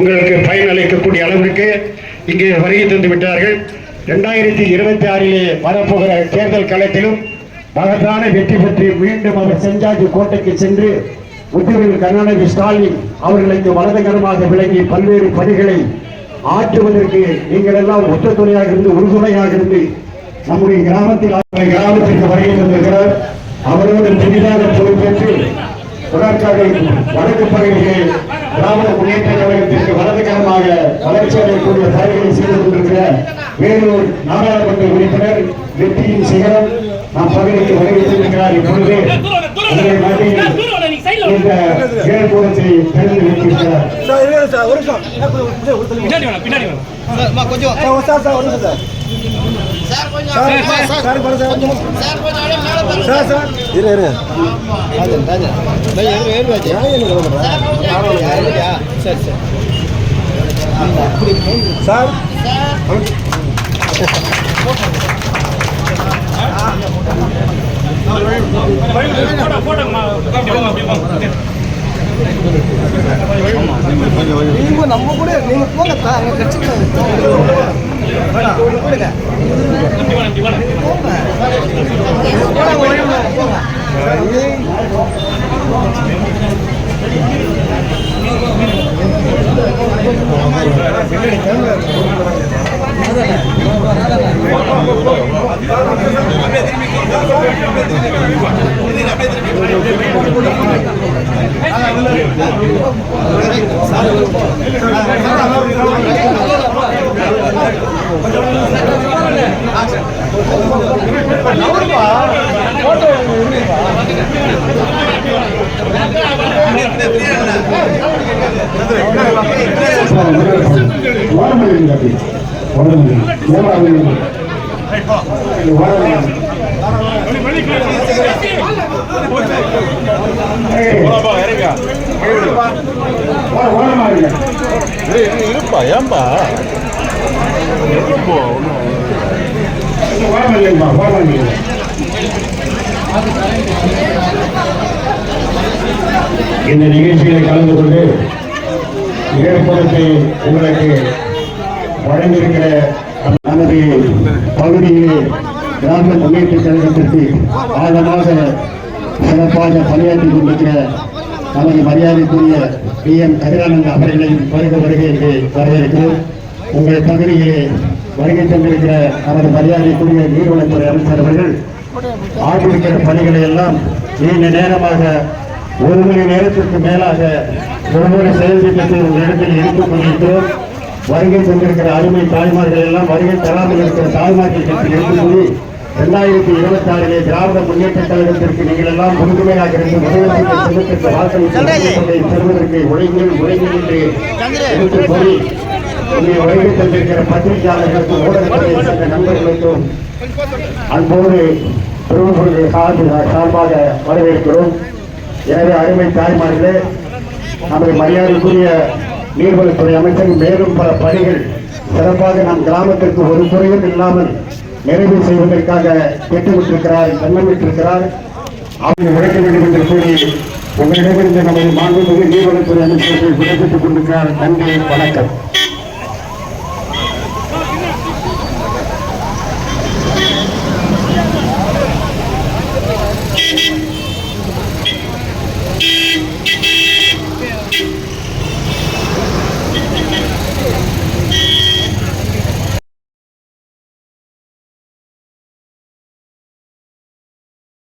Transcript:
உங்களுக்கு பயனளிக்கக்கூடிய அளவிற்கு இங்கே வருகை தந்து விட்டார்கள். இரண்டாயிரத்தி இருபத்தி ஆறிலே வரப்போகிற தேர்தல் களத்திலும் மகத்தான வெற்றி பெற்று மீண்டும் அவர் செஞ்சாஜி கோட்டைக்கு சென்று முத்துவேல் கருணாநிதி ஸ்டாலின் அவர்களுக்கு வலதுகரமாக விளங்கி பல்வேறு பணிகளை ஆற்றுவதற்கு நீங்கள் எல்லாம் ஒத்த துணையாக இருந்து உறுதுணையாக இருந்து நம்முடைய கிராமத்தில் கிராமத்திற்கு வருகை தந்திருக்கிறார். அவரோடு புதிதாக பொறுப்பேற்று உடற்கடை வடக்கு பகுதியில் திராவிட முன்னேற்ற கழகத்திற்கு வலதுகரமாக வளர்ச்சி அடையக்கூடிய பணிகளை செய்து கொண்டிருக்கிற வேலூர் நாடாளுமன்ற உறுப்பினர் வெற்றியின் சிகரம் நம் பகுதிக்கு வருகிறார் இப்பொழுது உங்களை மத்தியில் இந்த திறந்து வைத்திருக்கிறார் சார் சார் கொஞ்சம் சார் சார். சார்? நீங்க நம்ம கூட நீங்க போங்க சார் அங்க கட்சிக்கு போடுங்க இருப்பா ஏன்பா இந்த நிகழ்ச்சிகளை கலந்து கொண்டு ஏற்படுத்தி உங்களுக்கு வழங்கியிருக்கிற நமது பகுதியிலே கிராம முன்னேற்ற கழகத்திற்கு ஆழமாக சிறப்பாக பணியாற்றிக் கொண்டிருக்கிற நமது மரியாதைக்குரிய பி எம் கதிரானந்த் அவர்களையும் வருக வருகை என்று வரவேற்கிறோம். உங்கள் பகுதியிலே வருகை தந்திருக்கிற நமது மரியாதைக்குரிய நீர்வளத்துறை அமைச்சர் அவர்கள் ஆகியிருக்கிற பணிகளை எல்லாம் நீண்ட நேரமாக ஒரு மணி நேரத்திற்கு மேலாக ஒவ்வொரு செயல் திட்டத்தை ஒரு இடத்தில் எடுத்துக் கொண்டிருக்கிறோம் வருகை தந்திருக்கிற அருமை தாய்மார்கள் எல்லாம் வருகை தராமல் இருக்கிற தாய்மார்கள் பற்றி எடுத்துக்கொண்டு இரண்டாயிரத்தி இருபத்தி ஆறிலே திராவிட முன்னேற்ற கழகத்திற்கு நீங்கள் எல்லாம் முழுமையாக இருந்து முதலமைச்சர் செல்வத்திற்கு வாக்களித்து பெறுவதற்கு உழைங்கள் உழைங்கள் என்று எடுத்துக் கூறி இங்கே வருகை தந்திருக்கிற பத்திரிகையாளர்களுக்கும் ஊடகத்துறை சேர்ந்த நண்பர்களுக்கும் அன்போடு பெருமக்களுடைய சார்பாக வரவேற்கிறோம். எனவே அருமை தாய்மார்களே நமது மரியாதைக்குரிய நீர்வளத்துறை அமைச்சர் மேலும் பல பணிகள் சிறப்பாக நம் கிராமத்திற்கு ஒரு குறையும் இல்லாமல் நிறைவு செய்வதற்காக திட்டமிட்டிருக்கிறார் எண்ணமிட்டிருக்கிறார் அவர்கள் உழைக்க வேண்டும் என்று கூறி உங்களிடமிருந்து நமது மாண்புமிகு நீர்வளத்துறை அமைச்சர்கள் விடைபெற்றுக் கொண்டிருக்கிறார். நன்றி வணக்கம்.